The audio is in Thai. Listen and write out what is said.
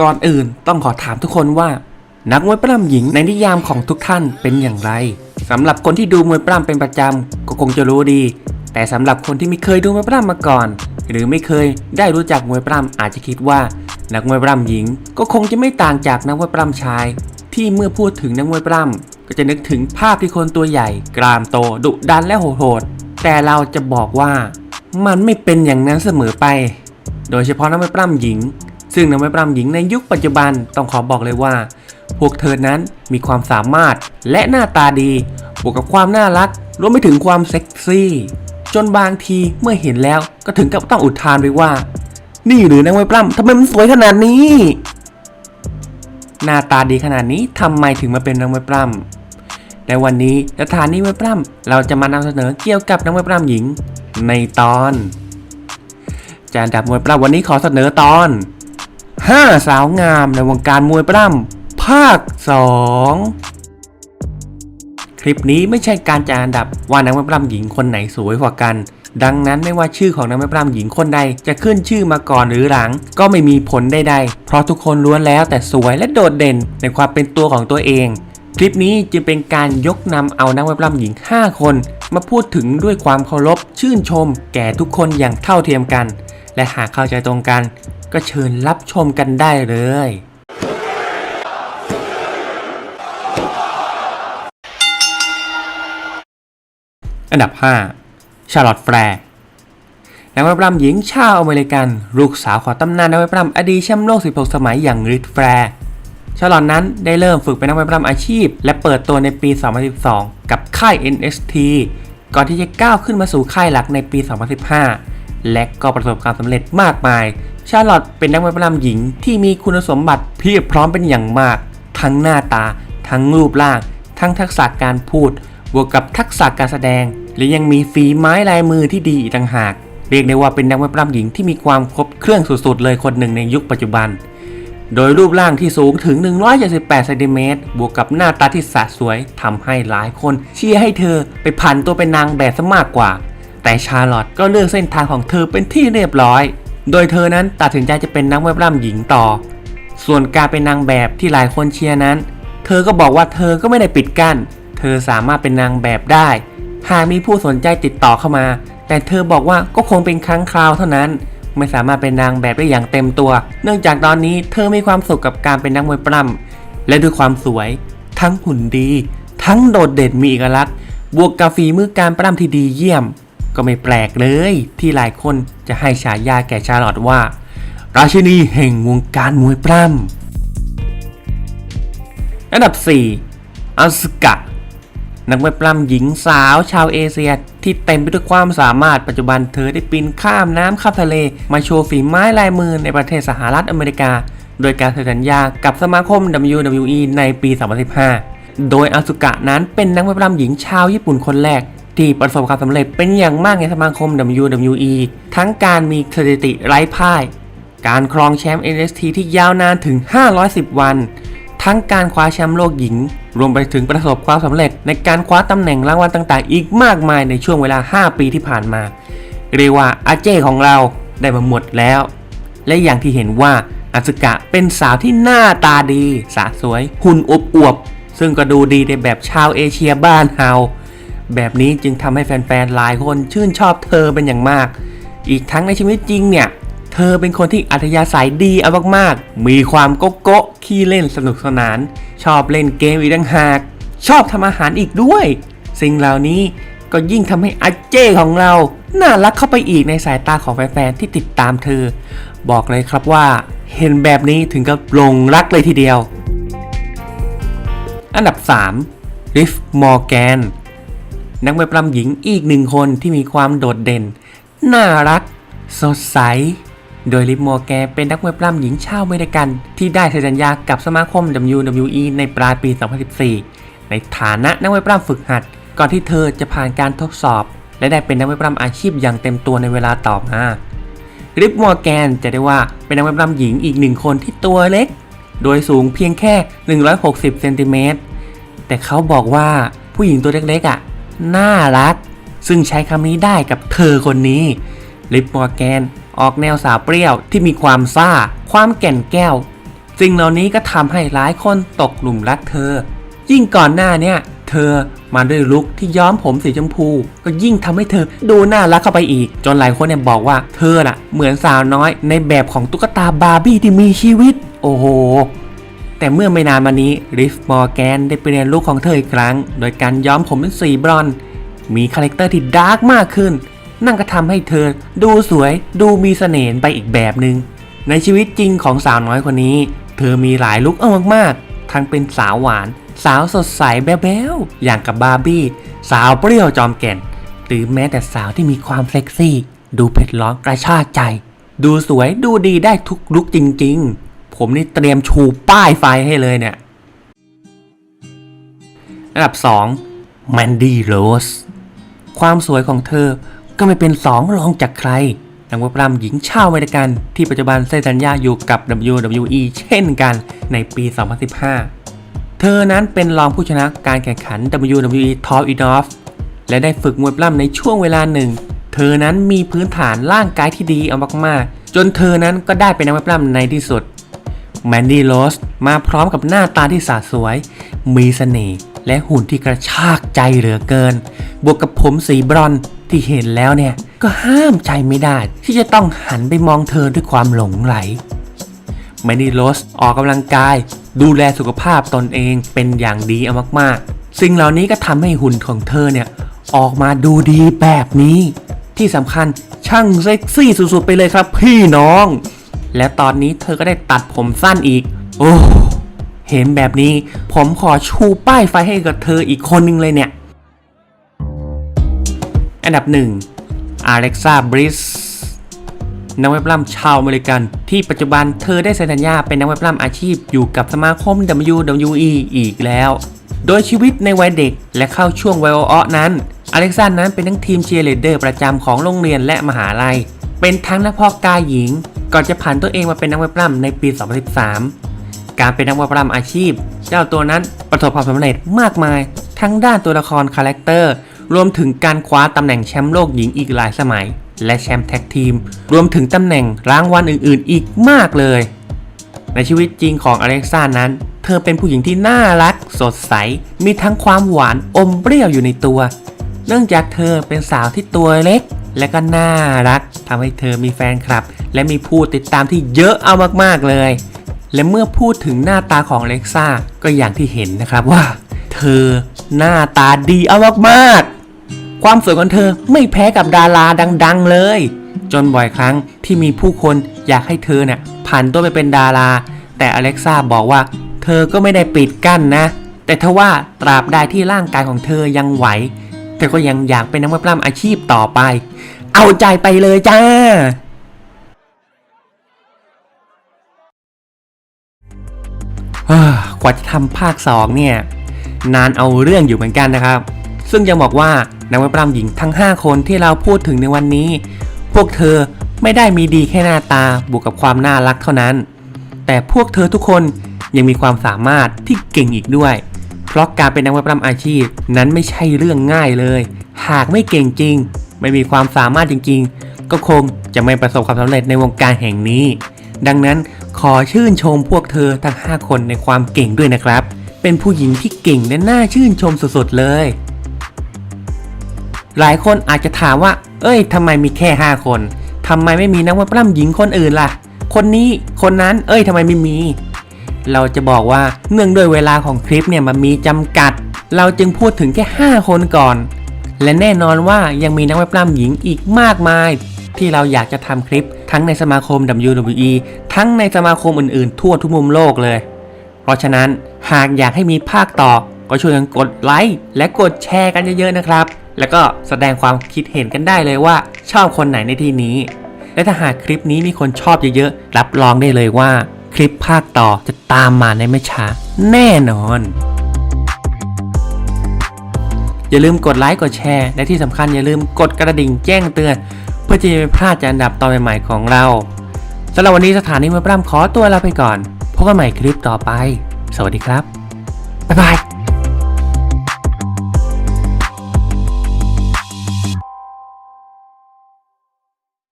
ก่อนอื่นต้องขอถามทุกคนว่า นักมวยปล้ำหญิงในนิยามของทุกท่านเป็นอย่างไรสำหรับคนที่ดูมวยปล้ำเป็นประจำก็คงจะรู้ดี แต่สำหรับคนที่ไม่เคยดูมวยปล้ำมาก่อน หรือไม่เคยได้รู้จักมวยปล้ำอาจจะคิดว่า นักมวยปล้ำหญิง ก็คงจะไม่ต่างจากนักมวยปล้ำชาย ที่เมื่อพูดถึงนักมวยปล้ำก็จะนึกถึงภาพที่คนตัวใหญ่ กรามโตดุดันและโหดแต่เราจะบอกว่ามันไม่เป็นอย่างนั้นเสมอไป โดยเฉพาะนักมวยปล้ำหญิง ซึ่งนักมวยปล้ำหญิงในยุคปัจจุบันต้องขอบอกเลยว่า พวกเธอนั้นมีความสามารถและหน้าตาดี บวกกับความน่ารัก รวมไปถึงความเซ็กซี่ จนบางทีเมื่อเห็นแล้วก็ถึงกับต้องอุทานไปว่า นี่หรือนักมวยปล้ำทำไมมันสวยขนาดนี้ หน้าตาดีขนาดนี้ทำไมถึงมาเป็นนักมวยปล้ำและวันนี้สถานีมวยปล้ำเราจะมานำเสนอเกี่ยวกับนักมวยปล้ำหญิงในตอน จานดับมวยปล้ำวันนี้ขอเสนอตอน 5 สาวงามในวงการมวยปล้ำภาค 2 คลิปนี้ไม่ใช่การจัดอันดับว่านักมวยปล้ำหญิงคนไหนสวยกว่ากัน ดังนั้นไม่ว่าชื่อของนักมวยปล้ำหญิงคนใดจะขึ้นชื่อมาก่อนหรือหลัง ก็ไม่มีผลใดๆ เพราะทุกคนล้วนแล้วแต่สวยและโดดเด่นในความเป็นตัวของตัวเอง คลิปนี้จึงเป็นการยกนำเอานักมวยปล้ำหญิง 5 คน มาพูดถึงด้วยความเคารพชื่นชม แก่ทุกคนอย่างเท่าเทียมกัน และหากเข้าใจตรงกัน ก็เชิญรับชมกันได้เลยอันดับ 5 ชาร์ลอตแฟร์นักมวยปล้ำหญิงชาวอเมริกัน ลูกสาวของตำนานนักมวยปล้ำอดีตแชมป์โลก 16 สมัยอย่างริดแฟร์ชาร์ลอตนั้นได้เริ่มฝึกเป็นนักมวยปล้ำอาชีพ และเปิดตัวในปี 2012 กับค่าย NXT ก่อนที่จะก้าวขึ้นมาสู่ค่ายหลักในปี 2015 และก็ประสบความสำเร็จมากมาย ชาร์ลอตเป็นนักมวยปล้ำหญิงที่มีคุณสมบัติเพียบพร้อมเป็นอย่างมาก ทั้งหน้าตา ทั้งรูปร่าง ทั้งทักษะการพูด บวกกับทักษะการแสดง และยังมีฝีไม้ลายมือที่ดีอีกต่างหาก เรียกได้ว่าเป็นนักมวยปล้ำหญิงที่มีความครบเครื่องสุดๆเลยคนหนึ่งในยุคปัจจุบัน โดยรูปร่างที่สูงถึง 178เซนติเมตรบวกกับหน้าตาที่สะสวยทำให้หลายคนเชียร์ให้เธอไปผันตัวเป็นนางแบบซะมากกว่า แต่ชาร์ลอตก็เลือกเส้นทางของเธอเป็นที่เรียบร้อย โดยเธอนั้นตัดสินใจจะเป็นนักมวยปล้ำหญิงต่อ ส่วนการเป็นนางแบบที่หลายคนเชียร์นั้น เธอก็บอกว่าเธอก็ไม่ได้ปิดกั้น เธอสามารถเป็นนางแบบได้ หากมีผู้สนใจติดต่อเข้ามา แต่เธอบอกว่าก็คงเป็นครั้งคราวเท่านั้น ไม่สามารถเป็นนางแบบได้อย่างเต็มตัว เนื่องจากตอนนี้เธอมีความสุขกับการเป็นนักมวยปล้ำและด้วยความสวย ทั้งหุ่นดี ทั้งโดดเด่นมีเอกลักษณ์ บวกกับฝีมือการปล้ำที่ดีเยี่ยม ก็ไม่แปลกเลยที่หลายคนจะให้ฉายาแก่ชาร์ลอตว่า ราชินีแห่งวงการมวยปล้ำอันดับ 4อัสกะ นักมวยปล้ำหญิงสาวชาวเอเชียที่เต็มไปด้วยความสามารถปัจจุบันเธอได้ปีนข้ามน้ำข้ามทะเล มาโชว์ฝีไม้ลายมือในประเทศสหรัฐอเมริกา โดยการเซ็นสัญญากับสมาคม WWE ในปี 2015 โดยอาสุกะนั้นเป็นนักมวยปล้ำหญิงชาวญี่ปุ่นคนแรก ที่ประสบความสำเร็จเป็นอย่างมากในสมาคม WWE ทั้งการมีสถิติไร้พ่าย การครองแชมป์ NXT ที่ยาวนานถึง 510 วัน ทั้งการคว้าแชมป์โลกหญิง รวมไปถึงประสบความสำเร็จในการคว้าตำแหน่งรางวัลต่างๆ อีกมากมายในช่วงเวลา 5 ปีที่ผ่านมา เรียกว่าอาเจ้ของเราได้มาหมดแล้ว และอย่างที่เห็นว่าอาสกะเป็นสาวที่หน้าตาดีสะสวย หุ่นอบอวบซึ่งก็ดูดีในแบบชาวเอเชียบ้านเฮา แบบนี้จึงทำให้แฟนๆหลายคนชื่นชอบเธอเป็นอย่างมาก อีกทั้งในชีวิตจริงเนี่ย เธอเป็นคนที่อัธยาศัยดีเอามากๆ มีความโกโก้ขี้เล่นสนุกสนาน ชอบเล่นเกมอีกต่างหาก ชอบทำอาหารอีกด้วย สิ่งเหล่านี้ก็ยิ่งทำให้อาเจ้ของเรา น่ารักเข้าไปอีกในสายตาของแฟนๆที่ติดตามเธอ บอกเลยครับว่าเห็นแบบนี้ถึงกับหลงรักเลยทีเดียว อันดับ 3 ริฟ มอร์แกน นักมวยปล้ำหญิงอีกหนึ่งคนที่มีความโดดเด่น น่ารัก สดใส โดยลิฟมอร์แกนเป็นนักมวยปล้ำหญิงชาวอเมริกัน ที่ได้เซ็นสัญญากับสมาคม WWE ในปลายปี 2014 ในฐานะนักมวยปล้ำฝึกหัด ก่อนที่เธอจะผ่านการทดสอบ และได้เป็นนักมวยปล้ำอาชีพอย่างเต็มตัวในเวลาต่อมาริปมอร์แกนจะได้ว่าเป็นนักมวยปล้ำหญิงอีกหนึ่งคนที่ตัวเล็ก โดยสูงเพียงแค่ 160 เซนติเมตร แต่เขาบอกว่าผู้หญิงตัวเล็กๆอะ น่ารัก ซึ่งใช้คำนี้ได้กับเธอคนนี้ ลิปมอร์แกน ออกแนวสาวเปรี้ยวที่มีความซ่า ความแก่นแก้ว สิ่งเหล่านี้ก็ทำให้หลายคนตกหลุมรักเธอ ยิ่งก่อนหน้าเนี่ย เธอมาด้วยลุคที่ย้อมผมสีชมพู ก็ยิ่งทำให้เธอดูน่ารักเข้าไปอีก จนหลายคนเนี่ยบอกว่าเธอล่ะ เหมือนสาวน้อยในแบบของตุ๊กตาบาร์บี้ที่มีชีวิต โอ้โห แต่เมื่อไม่นานมานี้ริฟมอร์แกนได้เปลี่ยนลุคของเธออีกครั้ง โดยการย้อมผมเป็นสีบรอน มีคาแรคเตอร์ที่ดาร์กมากขึ้น นั่นก็ทำให้เธอดูสวยดูมีเสน่ห์ไปอีกแบบหนึง่งในชีวิตจริงของสาวน้อยคนนี้ เธอมีหลายลุคเอามากๆ ทั้งเป็นสาวหวาน สาวสดใสแบ๊วๆอย่างกับบาร์บี้ สาวเปรี้ยวจอมแก่น หรือแม้แต่สาวที่มีความเซ็กซี่ ดูเผ็ดร้อนกระชากใจ ดูสวยดูดีได้ทุกลุคจริง ๆ ผมนี่เตรียมชูป้ายไฟให้เลยเนี่ย อันดับ2 Mandy Rose ความสวยของเธอก็ไม่เป็นสองรองจากใครนักวปรำหญิงชาวอเมริกัน ที่ปัจจุบันเซ็นสัญญาอยู่กับ WWE เช่นกันในปี 2015 เธอนั้นเป็นรองผู้ชนะการแข่งขัน WWE Top e n o f และได้ฝึกมวยปล้ำในช่วงเวลาหนึ่ง เธอนั้นมีพื้นฐานร่างกายที่ดีเอามากๆ จนเธอนั้นก็ได้เป็นนักมวยปล้ำในที่สุด แมนดี้โรสมาพร้อมกับหน้าตาที่สาสวย มีเสน่ห์และหุ่นที่กระชากใจเหลือเกิน บวกกับผมสีบรอนที่เห็นแล้วเนี่ย ก็ห้ามใจไม่ได้ ที่จะต้องหันไปมองเธอด้วยความหลงไหลแมนดี้โรสออกกำลังกาย ดูแลสุขภาพตนเองเป็นอย่างดีเอามากๆ สิ่งเหล่านี้ก็ทำให้หุ่นของเธอเนี่ยออกมาดูดีแบบนี้ ที่สำคัญช่างเซ็กซี่สุดๆไปเลยครับพี่น้อง และตอนนี้เธอก็ได้ตัดผมสั้นอีก โอ้เห็นแบบนี้ ผมขอชูป้ายไฟให้กับเธออีกคนนึงเลยเนี่ย อันดับหนึ่งอเล็กซาบริสนักเว็บล่ำชาวอเมริกัน ที่ปัจจุบันเธอได้เซ็นสัญญาเป็นนักเว็บล่ำอาชีพอยู่กับสมาคม WWE อีกแล้ว โดยชีวิตในวัยเด็กและเข้าช่วงวัยอ้อนั้น อเล็กซานนั้นเป็นทั้งทีมเชียร์เลดเดอร์ประจำของโรงเรียนและมหาลัย เป็นทั้งนักพาะกายหญิง ก่อนจะผ่านตัวเองมาเป็นนักเว็บล่ำในปี 2013 การเป็นนักเว็บล่ำอาชีพ เจ้าตัวนั้นประสบความสำเร็จมากมาย ทั้งด้านตัวละครคาแรคเตอร์ รวมถึงการคว้าตำแหน่งแชมป์โลกหญิงอีกหลายสมัย และแชมป์แท็กทีม รวมถึงตำแหน่งรางวัลอื่น ๆ อีกมากเลย ในชีวิตจริงของอเล็กซ่านั้น เธอเป็นผู้หญิงที่น่ารัก สดใส มีทั้งความหวานอมเปรี้ยวอยู่ในตัว เนื่องจากเธอเป็นสาวที่ตัวเล็กและก็น่ารักทำให้เธอมีแฟนคลับ และมีผู้ติดตามที่เยอะเอามากๆเลย และเมื่อพูดถึงหน้าตาของเล็กซ่าก็อย่างที่เห็นนะครับว่า เธอหน้าตาดีเอามากๆ ความสวยของเธอไม่แพ้กับดาราดัง ๆ เลย จนบ่อยครั้งที่มีผู้คนอยากให้เธอเนี่ยผ่านตัวไปเป็นดารา แต่อเล็กซ่าบอกว่า เธอก็ไม่ได้ปิดกั้นนะ แต่ทว่าตราบใดที่ร่างกายของเธอยังไหวเธอก็ยังอยากเป็นนักมวยปล้ำอาชีพต่อไป เอาใจไปเลยจ้า กว่าจะทำภาค 2 เนี่ย นานเอาเรื่องอยู่เหมือนกันนะครับ ซึ่งยังบอกว่านักวยปล้ำหญิงทั้ง 5 คนที่เราพูดถึงในวันนี้ พวกเธอไม่ได้มีดีแค่หน้าตาบวกกับความน่ารักเท่านั้น แต่พวกเธอทุกคนยังมีความสามารถที่เก่งอีกด้วย เพราะการเป็นนักวยปล้ำอาชีพนั้นไม่ใช่เรื่องง่ายเลย หากไม่เก่งจริง ไม่มีความสามารถจริง ๆ ก็คงจะไม่ประสบความสำเร็จในวงการแห่งนี้ ดังนั้น ขอชื่นชมพวกเธอทั้ง 5 คนในความเก่งด้วยนะครับ เป็นผู้หญิงที่เก่งและน่าชื่นชมสุดๆเลย หลายคนอาจจะถามว่า เอ้ยทำไมมีแค่ 5 คนทำไมไม่มีนักมวยปล้ำหญิงคนอื่นล่ะ คนนี้คนนั้น เอ้ยทำไมไม่มี เราจะบอกว่าเนื่องด้วยเวลาของคลิปเนี่ยมันมีจำกัด เราจึงพูดถึงแค่ 5 คนก่อน และแน่นอนว่ายังมีนักมวยปล้ำหญิงอีกมากมาย ที่เราอยากจะทำคลิป ทั้งในสมาคม WWE ทั้งในสมาคมอื่นๆ ทั่วทุกมุมโลกเลย เพราะฉะนั้นหากอยากให้มีภาคต่อ ก็ช่วยกันกดไลค์และกดแชร์กันเยอะๆนะครับ แล้วก็แสดงความคิดเห็นกันได้เลยว่า ชอบคนไหนในที่นี้ และถ้าหากคลิปนี้มีคนชอบเยอะๆ รับรองได้เลยว่า คลิปภาคต่อจะตามมาในไม่ช้าแน่นอนอย่าลืมกดไลค์กดแชร์ และที่สำคัญอย่าลืมกดกระดิ่งแจ้งเตือน พื่อจะไม่พลาดจากอันดับตอนใหม่ๆของเราสำหรับวันนี้สถานีมวยปล้ำขอตัวลาไปก่อนพบกันใหม่คลิปต่อไป สวัสดีครับบ๊ายบาย